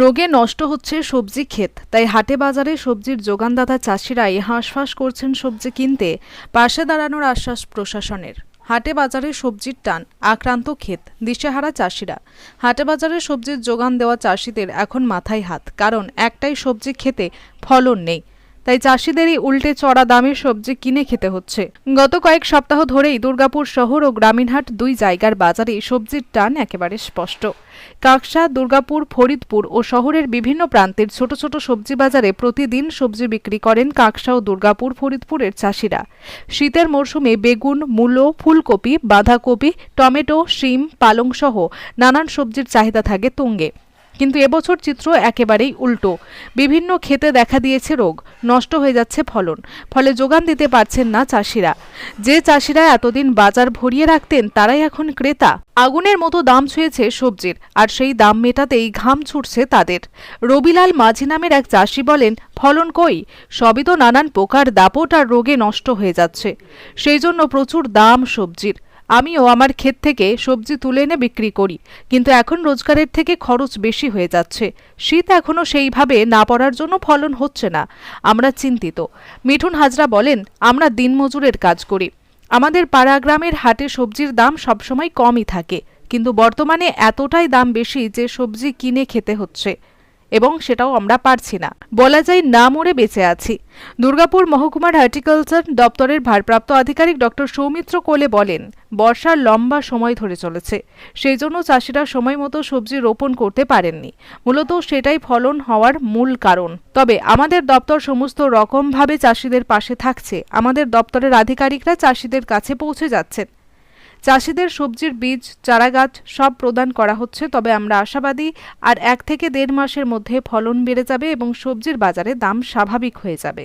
রোগে নষ্ট হচ্ছে সবজি ক্ষেত, তাই হাটে বাজারে সবজির যোগানদাতা চাষিরাই হাঁসফাঁস করছেন সবজি কিনতে, পাশে দাঁড়ানোর আশ্বাস প্রশাসনের। হাটে বাজারে সবজির টান, আক্রান্ত ক্ষেত, দিশেহারা চাষিরা। হাটে বাজারে সবজির যোগান দেওয়া চাষিদের এখন মাথায় হাত, কারণ একটাই সবজি খেতে ফলন নেই। তাই চাষিদেরই উল্টে চড়া দামে সবজি কিনে খেতে হচ্ছে। গত কয়েক সপ্তাহ ধরেই দুর্গাপুর শহর ও গ্রামীণহাট দুই জায়গার বাজারে সবজির টান একেবারে স্পষ্ট। কাকসা, দুর্গাপুর, ফরিদপুর ও শহরের বিভিন্ন প্রান্তের ছোট ছোট সবজি বাজারে প্রতিদিন সবজি বিক্রি করেন কাকসা ও দুর্গাপুর, ফরিদপুরের চাষিরা। শীতের মরশুমে বেগুন, মূলো, ফুলকপি, বাঁধাকপি, টমেটো, শিম পালং সহ নানান সবজির চাহিদা থাকে তুঙ্গে। কিন্তু এবছর চিত্র একেবারেই উল্টো। বিভিন্ন ক্ষেতে দেখা দিয়েছে রোগ, নষ্ট হয়ে যাচ্ছে ফলন, ফলে যোগান দিতে পারছেন না চাষিরা। যে চাষিরা এতদিন বাজার ভরিয়ে রাখতেন, তারাই এখন ক্রেতা। আগুনের মতো দাম ছুঁয়েছে সবজির, আর সেই দাম মেটাতেই ঘাম ছুটছে তাদের। রবিলাল মাঝি নামের এক চাষি বলেন, ফলন কই? সবই তো নানান পোকার দাপট আর রোগে নষ্ট হয়ে যাচ্ছে। সেই জন্য প্রচুর দাম সবজির। আমিও আমার ক্ষেত থেকে সবজি তুলে এনে বিক্রি করি, কিন্তু এখন রোজগারের থেকে খরচ বেশি হয়ে যাচ্ছে। শীত এখনও সেইভাবে না পড়ার জন্য ফলন হচ্ছে না। আমরা চিন্তিত। মিঠুন হাজরা বলেন, আমরা দিনমজুরের কাজ করি। আমাদের পাড়া গ্রামের হাটে সবজির দাম সবসময় কমই থাকে, কিন্তু বর্তমানে এতটাই দাম বেশি যে সবজি কিনে খেতে হচ্ছে। এবং সেটাও আমরা পারছি না। বলা যায় না মরে বেঁচে আছি। দুর্গাপুর মহকুমার হর্টিকালচার দপ্তরের ভারপ্রাপ্ত আধিকারিক ডক্টর সৌমিত্র কোলে বলেন, বর্ষার লম্বা সময় ধরে চলেছে। সেই জন্য চাষিরা সময় মতো সবজি রোপণ করতে পারেননি। মূলত সেটাই ফলন হওয়ার মূল কারণ। তবে আমাদের দপ্তর সমস্ত রকমভাবে চাষিদের পাশে থাকছে। আমাদের দপ্তরের আধিকারিকরা চাষিদের কাছে পৌঁছে যাচ্ছেন। চাষিদের সবজির বীজ, চারাগাছ সব প্রদান করা হচ্ছে, তবে আমরা আশাবাদী, আর এক থেকে দেড় মাসের মধ্যে ফলন বেড়ে যাবে এবং সবজির বাজারে দাম স্বাভাবিক হয়ে যাবে।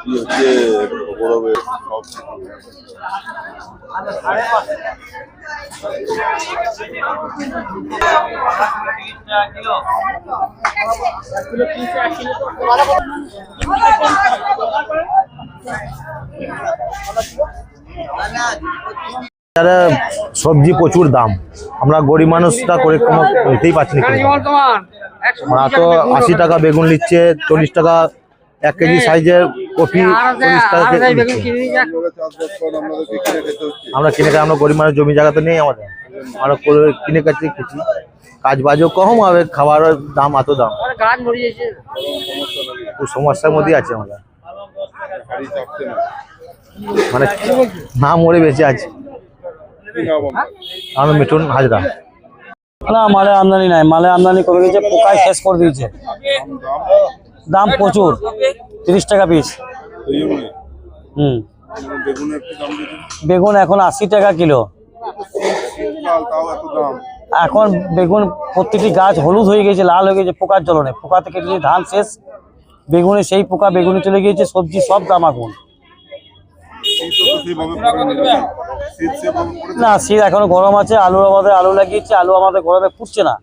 কি হচ্ছে বড় হবে সব বাজারে সবজি প্রচুর দাম। আমরা গরিব মানুষটা করে কোনো নিতেই পারছি না। আমরা তো আশি টাকা বেগুন নিচ্ছে চল্লিশ টাকা এক কেজি সাইজের কপি চল্লিশ টাকা আমরা কিনে আমরা গরিব মানুষ জমি জায়গা তো নেই আমাদের। আমরা করে কিনে কাছে খেছি। কাজ বাজও কম হবে খাবারের দাম এত দাম। সমস্যার মধ্যেই আছে আমরা। মানে না মরে বেঁচে আছে। আপনার? আমরা মিঠুন হাজরা। না, মালে আমদানি নাই। মালে আমদানি করে দিয়েছে পোকায় শেষ করে দিয়েছে। দাম প্রচুর। তিরিশ টাকা পিস। হুম। বেগুন এখন আশি টাকা কিলো। এখন বেগুন প্রত্যেকটি গাছ হলুদ হয়ে গেছে, লাল হয়ে গেছে, পোকার জ্বলনে। পোকা থেকে ধান শেষ। বেগুনে সেই পোকা বেগুনে চলে গিয়েছে, সবজি সব দাম এখন শীত তো সেইভাবে পড়েনি নাকি? শীত সেভাবে পড়েছে না শীত এখনও গরম আছে আলুর আমাদের আলু লাগিয়েছে আলু আমাদের গরমে ফুটছে না।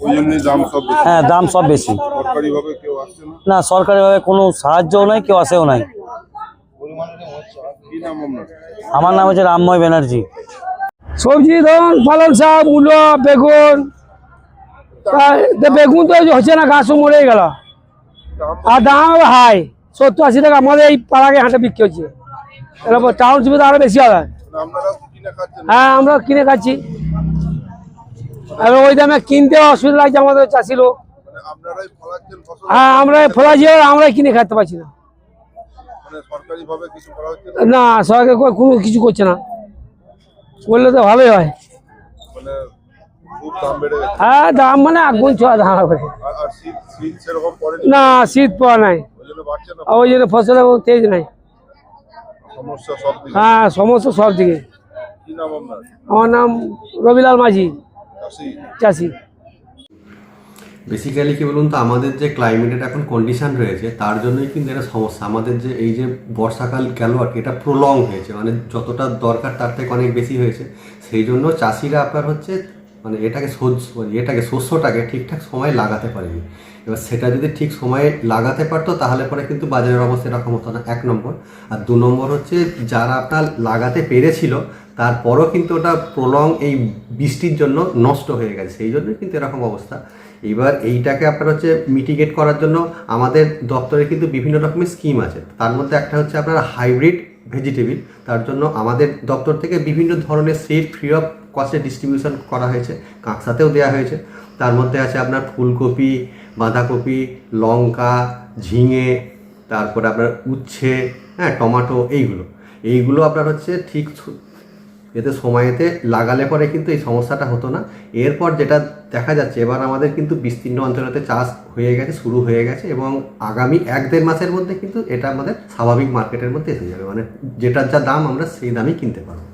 ওই দাম সব বেশি। হ্যাঁ দাম সব বেশি। সরকারি ভাবে না? না সরকারিভাবে কোনো সাহায্যও নাই কেউ আসেও নাই। কি নাম আপনার? আমার নাম হচ্ছে রামময় ব্যানার্জি। সবজি ধরুন পালং শাক মূলো বেগুন। বেগুন তো হচ্ছে না গাছও মরে গেল। আর দাম হাই। সত্তর আশি টাকা আমাদের এই পাড়াকে হাটে বিক্রি হচ্ছে। এবার টাউনশিপে তো আরও বেশি হবে। হ্যাঁ আমরা কিনে খাচ্ছি। এবার ওই দামে কিনতে অসুবিধা লাগছে আমাদের চাষি লোক। মানে হ্যাঁ আমরা ফলাচ্ছি আর আমরাই কিনে খাইতে পারছি না। মানে না? না সরকার কোনো কিছু করছে না। করলে তো ভালোই হয়। মানে হ্যাঁ দাম মানে আগুন ছোঁয়া দাম হবে। আর আর না শীত পাওয়া নাই। ওই জন্য ফসলের তেজ নাই। সমস্যা সব দিকে? হ্যাঁ সমস্যা সব দিকে। আমার নাম রবিলাল মাঝি। চাষি? চাষি। বেসিক্যালি কি বলুন তো আমাদের যে ক্লাইমেটের এখন কন্ডিশন রয়েছে তার জন্যই কিন্তু এটা সমস্যা। আমাদের যে এই যে বর্ষাকাল গেল আর কি এটা প্রলং হয়েছে। মানে যতটা দরকার তার থেকে অনেক বেশি হয়েছে। সেই জন্য চাষিরা আপনার হচ্ছে মানে এটাকে মানে এটাকে শস্যটাকে ঠিকঠাক সময় লাগাতে পারেনি। এবার সেটা যদি ঠিক সময়ে লাগাতে পারতো, তাহলে পরে কিন্তু বাজারের অবস্থা এরকম হতো না, এক নম্বর। আর দু নম্বর হচ্ছে, যারা আপনার লাগাতে পেরেছিল, তারপরও কিন্তু ওটা প্রলং এই বৃষ্টির জন্য নষ্ট হয়ে গেছে। সেই জন্য কিন্তু এরকম অবস্থা। এবার এইটাকে আপনার হচ্ছে মিটিগেট করার জন্য আমাদের দপ্তরে কিন্তু বিভিন্ন রকমের স্কিম আছে। তার মধ্যে একটা হচ্ছে আপনার হাইব্রিড ভেজিটেবিল, তার জন্য আমাদের দপ্তর থেকে বিভিন্ন ধরনের সিড ফ্রি অফ কস্টে ডিস্ট্রিবিউশন করা হয়েছে, কাঁকসাতেও দেওয়া হয়েছে। তার মধ্যে আছে আপনার ফুলকপি, বাঁধাকপি, লঙ্কা, ঝিঙে, তারপরে আপনার উচ্ছে হ্যাঁ টমাটো, এইগুলো। এইগুলো আপনার হচ্ছে ঠিক এতে সময়েতে লাগালে পরে কিন্তু এই সমস্যাটা হতো না। এরপর যেটা দেখা যাচ্ছে, এবার আমাদের কিন্তু বিস্তীর্ণ অঞ্চলেতে চাষ হয়ে গেছে, শুরু হয়ে গেছে এবং আগামী এক দেড় মাসের মধ্যে কিন্তু এটা আমাদের স্বাভাবিক মার্কেটের মধ্যে এসে যাবে। মানে যেটার যা দাম আমরা সেই দামই কিনতে পারব।